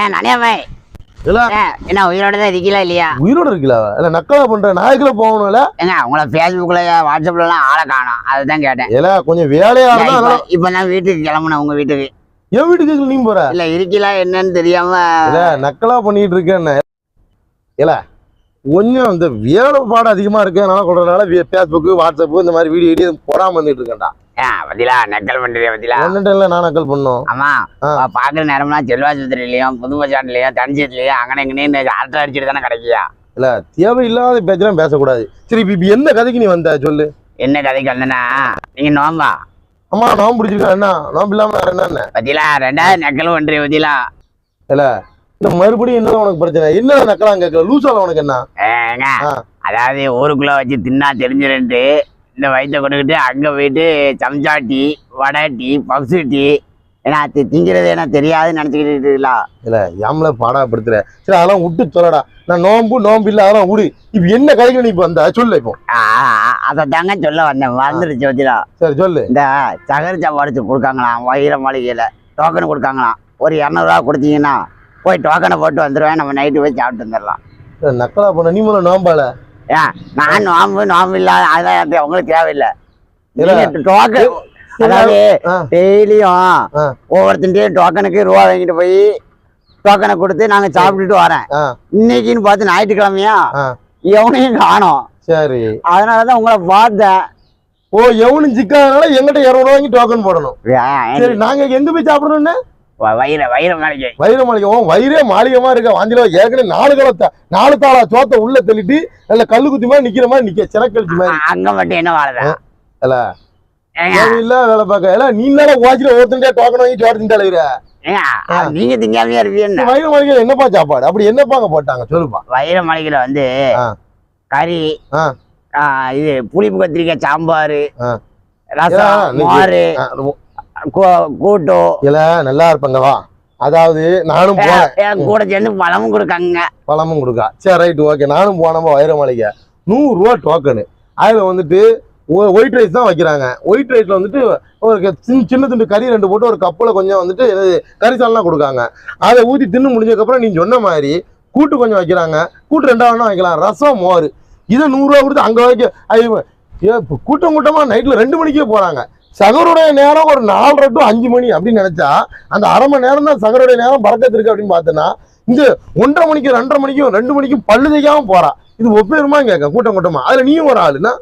ஏன் இல்ல. என்ன உயிரோட தான் இருக்கீங்களா இல்லையா? உயிரோட இருக்கல இல்ல நக்கலா பண்ற நாயக்குல போகணும்ல? ஏங்க உங்களை ஃபேஸ்புக்ல வாட்ஸ்அப்ல எல்லாம் ஆளை காணும். அதுதான் கேட்டேன். இல்ல கொஞ்சம் வேலையா இருந்தா இப்ப நான் வீட்டுக்கு கிளம்புனேன் உங்க வீட்டுக்கு. என் வீட்டுக்கு நீ போற? இல்ல இருக்கீங்களா என்னன்னு தெரியாம இல்ல நக்கலா பண்ணிட்டு இருக்கேன்னு. இல்ல கொஞ்சம் இந்த வேலை பாடு அதிகமா இருக்கனால சொல்றதுனால ஃபேஸ்புக் வாட்ஸ்அப் இந்த மாதிரி வீடியோ வீடியோ போடாம வந்துட்டு இருக்கேன்டா. ஏன் பத்திலா நக்கல் பண்றியா பத்திலா ஒன்னுட்டு இல்ல நான் நக்கல் பண்ணும். ஆமா ஆ. பா- பாக்குற நேரம்லாம் செல்வாசுத்திரிலையும் புது பஸ்டாண்ட்லயும் தனிச்சத்துலயும் அங்கன இங்கன்னு அரட்டை அடிச்சுட்டு தானே கிடைக்கியா? இல்ல தேவையில்லாத பேச்செல்லாம் பேசக்கூடாது. சரி இப்ப என்ன கதைக்கு நீ வந்த? சொல்லு. என்ன கதைக்கு வந்தனா நீங்க நோம்பா? அம்மா நோம்பு பிடிச்சிருக்கா என்ன? நோம்பு இல்லாம வேற என்ன பத்திலா ரெண்டாவது நக்கல் பண்றிய பத்திலா இந்த மறுபடியும் என்ன உனக்கு பிரச்சனை? என்ன நக்கலா கேட்கல லூசால உனக்கு என்ன. அதாவது ஊருக்குள்ள வச்சு தின்னா தெரிஞ்சிருன்ட்டு இந்த வயிற்ற கொண்டுக்கிட்டு அங்க போயிட்டு சம்சா டீ வடை டீ பப்ஸு டீ ஏன்னா தி- திங்கிறது தெரியாதுன்னு நினைச்சுக்கிட்டு இருக்கீங்களா? இல்ல ஏம்ல பாடாப்படுத்துற சரி அதெல்லாம் விட்டு சொல்லடா. நான் நோம்பு நோம்பு இல்ல அதெல்லாம் விடு. இப்ப என்ன கதைக்கு நீ இப்ப வந்த? சொல்லு இப்போ. அதை தாங்க சொல்ல வந்தேன். வச்சுடா. சரி சொல்லு. இந்த சகர் சாப்பாடு கொடுக்காங்களாம் வைர மாளிகையில். டோக்கன் கொடுக்காங்களாம். ஒரு இரநூறுவா கொடுத்தீங்கன்னா போய் டோக்கனை போட்டு வந்துடுவேன் நம்ம நைட்டு போய் சாப்பிட்டு வந்துடலாம் நக்கலா பண்ண நீ முதல்ல நோம்பால ஏன் நான் நோம்பு நோம்பு இல்லாத எனக்கு உங்களுக்கு தேவையில்லை. டோக்கன் அதாவது. டெய்லியும் ஆ. ஒவ்வொருத்தன்ட்டையும் டோக்கனுக்கு ரூபா வாங்கிட்டு போய் டோக்கனை கொடுத்து நாங்க சாப்பிட்டுட்டு வரேன். இன்னைக்குன்னு பார்த்து ஞாயிற்றுக்கிழமையா. எவனையும் காணோம். சரி. அதனாலதான் உங்களை பார்த்தேன். ஓ எவனும் சிக்காதனால எங்கிட்ட இருநூறு வாங்கி டோக்கன் போடணும். சரி நாங்க எங்க போய் சாப்பிடணும்னு வயிற வயிற மாளிகை. வைர மாளிகை. வயிறே மாளிகமா இருக்க? வாந்தில ஏற்கனவே நாலு காலத்தை நாலு தாளா சோத்த உள்ள தள்ளிட்டு நல்ல கல்லு குத்தி மாதிரி நிக்கிற மாதிரி நிக்க சிறக்கழிச்சு மாதிரி. அங்க மட்டும் என்ன வாழதான் இல்ல. தேவையில்ல வேலை பார்க்க. இல்ல நீ தானே வாட்சில ஒருத்தன் டோக்கன் வாங்கி சோறு அது நீங்க திங்காமையா இருப்பீங்க வைர மாளிகையில என்னப்பா சாப்பாடு? அப்படி என்னப்பா அங்க போட்டாங்க? சொல்லுப்பா. வயிற மாளிகையில வந்து. கறி இது புளிப்பு கத்திரிக்காய் சாம்பார். ரசம் மோர். ஆ, கூ- கூட்டு. இல்ல நல்லா இருப்பாங்க வா. அதாவது நானும் போனேன். கூட சேர்ந்து பழமும் கொடுக்காங்க. பழமும் கொடுக்கா. சரி ரைட் ஓகே. நானும் போனப்போ வைர மாளிகை நூறுரூவா டோக்கனு அதில் வந்துட்டு ஒயிட் ரைஸ் தான் வைக்கிறாங்க. ஒயிட் ரைஸ்ல வந்துட்டு ஒரு சின்ன சின்ன துண்டு கறி ரெண்டு போட்டு ஒரு கப்பில் கொஞ்சம் வந்துட்டு கறி சால்லாம் கொடுக்காங்க. அதை ஊற்றி தின்னு முடிஞ்சதுக்கப்புறம் நீ சொன்ன மாதிரி கூட்டு கொஞ்சம் வைக்கிறாங்க. கூட்டு ரெண்டாவது வைக்கலாம். ரசம் மோர். இதை நூறுரூவா கொடுத்து அங்கே வைக்க கூட்டம் கூட்டமாக நைட்டில் ரெண்டு மணிக்கே போகிறாங்க சகருடைய நேரம் ஒரு நாலரை டு அஞ்சு மணி அப்படின்னு நினைச்சா அந்த அரை மணி நேரம் தான் சகருடைய நேரம் பறக்கத்து இருக்கு அப்படின்னு பார்த்தோன்னா இந்த ஒன்றரை மணிக்கு ரெண்டரை மணிக்கும் ரெண்டு மணிக்கும் பல்லு தைக்காம போறா. இது ஒப்பேருமா கேட்க கூட்டம் கூட்டமா? அதுல நீயும் ஒரு ஆளுன்னா.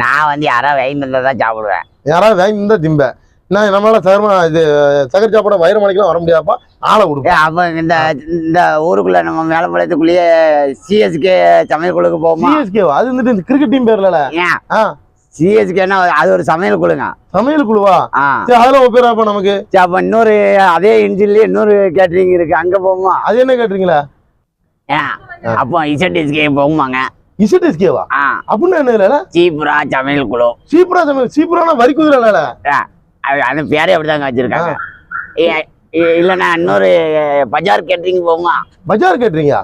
நான் வந்து யாராவது வைந்ததை தான் சாப்பிடுவேன். யாராவது வாங்கி இருந்தா திம்ப. நான் நம்மளால சகரமா இது சகர் சாப்பிட வயிறு மணிக்கெல்லாம் வர முடியாப்பா ஆளை கொடுப்பேன் அப்ப இந்த இந்த ஊருக்குள்ள நம்ம மேலப்பாளையத்துக்குள்ளேயே சிஎஸ்கே சமையல் குழுக்கு போகுமா சிஎஸ்கே அது வந்துட்டு இந்த கிரிக்கெட் டீம் பேர்ல சிஎஸ்கேன்னா அது ஒரு சமையல் குழுங்க. சமையல் குழுவா? அதுல ஒப்பேராப்பா நமக்கு? அப்ப இன்னொரு அதே இன்ஜின்லயே இன்னொரு கேட்டரிங் இருக்கு. அங்க போகுமா அது என்ன கேட்டுறீங்களா ஏன் அப்போ இசட்எஸ்கே போகுமாங்க. இசட்எஸ்கேவா ஆ. அப்படின்னு என்ன சீப்புரா சமையல் குழு. சீப்புரா சமையல் சீப்புரானா வரி குதிரை இல்ல அது அந்த பேரே அப்படிதாங்க வச்சிருக்காங்க. இல்லைண்ணா இன்னொரு பஜார் கேட்டரிங் போகுமா? பஜார் கேட்டுறீங்க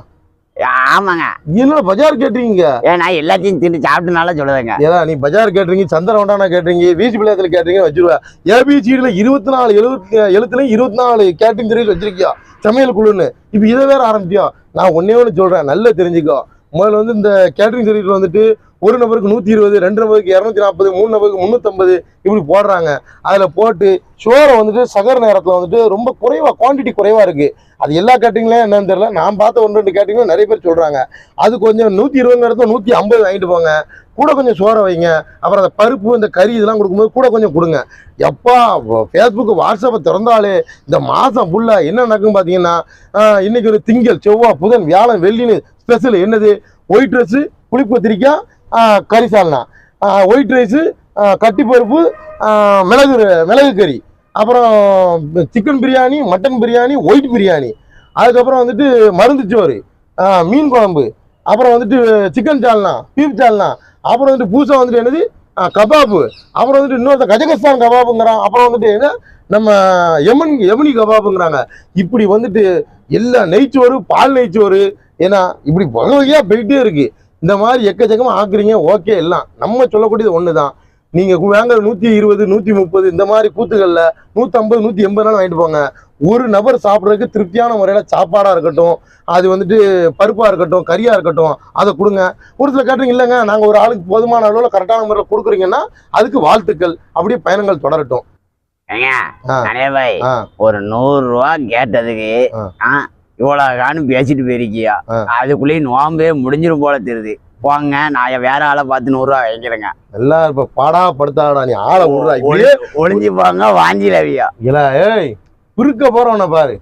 ஆமாங்க. என்ன பஜார் கேட்டுறீங்க ஏன்னா எல்லாத்தையும் தின்னு சாப்பிட்டனால சொல்லுவேங்க. ஏன்னா நீ பஜார் கேட்டுறீங்க சந்திரவண்டானா கேட்டுறீங்க வீச்சு பிள்ளையத்தில் கேட்டுறீங்க வச்சிருவா. ஏபிசிடியில் இருபத்தி நாலு எழுபத்தி எழுத்துலையும் இருபத்தி நாலு கேட்டரிங் சர்வீஸ் வச்சிருக்கியா? சமையல் குழுன்னு. இப்போ இதை வேற ஆரம்பிச்சியா நான் ஒன்னே ஒன்று சொல்கிறேன் நல்லா தெரிஞ்சுக்கோ. முதல்ல வந்து இந்த கேட்டரிங் சர்வீஸ் வந்துட்டு ஒரு நபருக்கு நூற்றி இருபது ரெண்டு நபருக்கு இரநூத்தி நாற்பது மூணு நபருக்கு முந்நூற்றம்பது இப்படி போடுறாங்க. அதில் போட்டு சோறை வந்துட்டு சகர் நேரத்தில் வந்துட்டு ரொம்ப குறைவாக குவான்டிட்டி குறைவாக இருக்குது அது எல்லா கேட்டரிங்லையும் என்னன்னு தெரியல. நான் பார்த்த ஒன்று ரெண்டு கேட்டரிங்ல நிறைய பேர் சொல்கிறாங்க அது கொஞ்சம் நூற்றி இருபதுங்கிறத நூற்றி ஐம்பது வாங்கிட்டு போங்க. கூட கொஞ்சம் சோறை வைங்க. அப்புறம் அந்த பருப்பு இந்த கறி இதெல்லாம் கொடுக்கும்போது கூட கொஞ்சம் கொடுங்க. எப்பா ஃபேஸ்புக்கு வாட்ஸ்அப்பை திறந்தாலே இந்த மாதம் ஃபுல்லாக என்ன நடக்கும் பார்த்தீங்கன்னா இன்றைக்கி ஒரு திங்கள் செவ்வாய் புதன் வியாழன் வெள்ளின்னு ஸ்பெஷல் என்னது? ஒயிட் ட்ரெஸ்ஸு புளிப்பு கத்திரிக்காய் ஆஹ், கறி சால்னா ஒயிட் ரைஸு கட்டி பருப்பு மிளகு மிளகு கறி. அப்புறம் chicken biryani mutton biryani white biryani அதுக்கப்புறம் வந்துட்டு மருந்து சோறு மீன் குழம்பு. அப்புறம் வந்துட்டு சிக்கன் சால்னா பீஃப் சால்னா. அப்புறம் வந்துட்டு பூசா வந்துட்டு என்னது? கபாபு. அப்புறம் வந்துட்டு இன்னொருத்த கஜகஸ்தான் கபாபுங்கிறான். அப்புறம் வந்துட்டு என்ன? நம்ம எமன் எமனி கபாபுங்கிறாங்க. இப்படி வந்துட்டு எல்லா நெய்ச்சோறு பால் நெய்ச்சோறு ஏன்னா இப்படி வகை வகையாக போயிட்டே இருக்குது இந்த மாதிரி எக்கச்சக்கமாக ஆக்குறீங்க ஓகே எல்லாம். நம்ம சொல்லக்கூடியது ஒன்று தான் நீங்கள் வாங்குற நூற்றி இருபது நூற்றி முப்பது இந்த மாதிரி கூத்துகளில் நூற்றம்பது நூற்றி எண்பது நாள் வாங்கிட்டு போங்க. ஒரு நபர் சாப்பிட்றதுக்கு திருப்தியான முறையில் சாப்பாடாக இருக்கட்டும் அது வந்துட்டு பருப்பாக இருக்கட்டும் கறியாக இருக்கட்டும் அதை கொடுங்க. ஒரு சில கேட்டரிங் இல்லைங்க நாங்கள் ஒரு ஆளுக்கு போதுமான அளவில் கரெக்டான முறையில் கொடுக்குறீங்கன்னா அதுக்கு வாழ்த்துக்கள். அப்படியே பயணங்கள் தொடரட்டும். ஒரு நூறு ரூபா கேட்டதுக்கு இவ்வளவு காணும் பேசிட்டு போயிருக்கியா. அதுக்குள்ளேயே நோம்பே முடிஞ்சிரும் போல தெரியுது. போங்க நான் வேற ஆளை பார்த்து நூறு ரூபா வைக்கிறேங்க எல்லாம் இப்போ பாடா படுத்தாடா நீ? ஆளை விடுறா. ஒளிஞ்சு போங்க வாஞ்சிலவியா இல்ல ஏய் பிறுக்க போறவன பாரு.